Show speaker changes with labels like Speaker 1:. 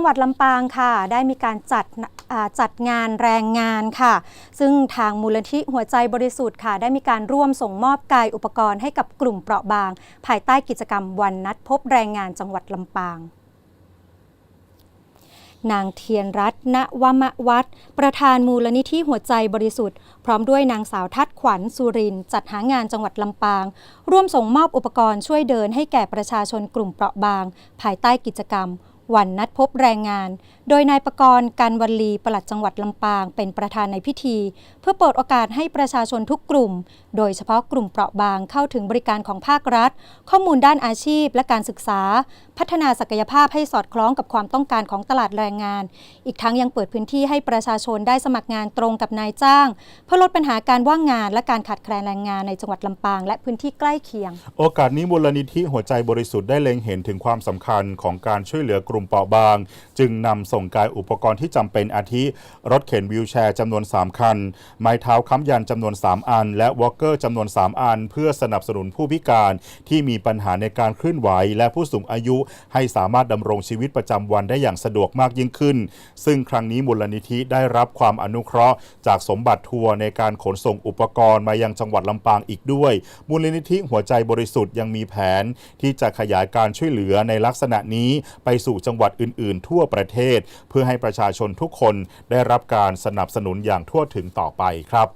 Speaker 1: จังหวัดลำปางค่ะ ได้มีการจัดจัดงานแรงงานค่ะ ซึ่งทางมูลนิธิหัวใจบริสุทธิ์ค่ะ ได้มีการร่วมส่งมอบกายอุปกรณ์ให้กับกลุ่มเปราะบาง ภายใต้กิจกรรมวันนัดพบแรงงานจังหวัดลำปางนางเทียนรัตน์ณวมวัฒน์ประธานมูลนิธิหัวใจบริสุทธิ์ พร้อมด้วยนางสาวทัดขวัญสุริน จัดหางานจังหวัดลำปาง ร่วมส่งมอบอุปกรณ์ช่วยเดินให้แก่ประชาชนกลุ่มเปราะบาง ภายใต้กิจกรรม วันนัดพบแรงงาน โดยนายประกรณ์กันวันลีปลัดจังหวัดลำปางเป็นประธานในพิธี เพื่อเปิดโอกาสให้ประชาชนทุกกลุ่ม โดยเฉพาะกลุ่มเปราะบางเข้าถึงบริการของภาครัฐ ข้อมูลด้านอาชีพและการศึกษา พัฒนาศักยภาพให้สอดคล้องกับความต้องการของตลาดแรงงาน อีกทั้งยังเปิดพื้นที่ให้ประชาชนได้สมัครงานตรงกับนายจ้าง เพื่อลดปัญหาการว่างงาน และการขาดแคลนแรงงานในจังหวัดลำปาง และพื้นที่ใกล้เคียง
Speaker 2: โอกาสนี้มูลนิธิหัวใจบริสุทธิ์ได้เล็งเห็นถึงความสำคัญของการช่วยเหลือกลุ่มเปราะบาง จึงนำส่งกายอุปกรณ์ที่จำเป็นอาทิ รถเข็นวิวแชร์จำนวน 3 คัน ไม้เท้าค้ำยันจำนวน 3 อัน และวอลเกอร์จำนวน 3 อัน เพื่อสนับสนุนผู้พิการที่มีปัญหาในการเคลื่อนไหว และผู้สูงอายุให้สามารถดำรงชีวิตประจำวันได้อย่างสะดวกมากยิ่งขึ้น ซึ่งครั้งนี้มูลนิธิได้รับความอนุเคราะห์ จากสมบัติทัวร์ในการขนส่งอุปกรณ์มายังจังหวัดลำปางอีกด้วย มูลนิธิหัวใจบริสุทธิ์ยังมีแผน ที่จะขยายการช่วยเหลือในลักษณะนี้ไปสู่จังหวัดอื่น ๆ ทั่วประเทศ เพื่อให้ประชาชนทุกคนได้รับการสนับสนุนอย่างทั่วถึงต่อไปครับ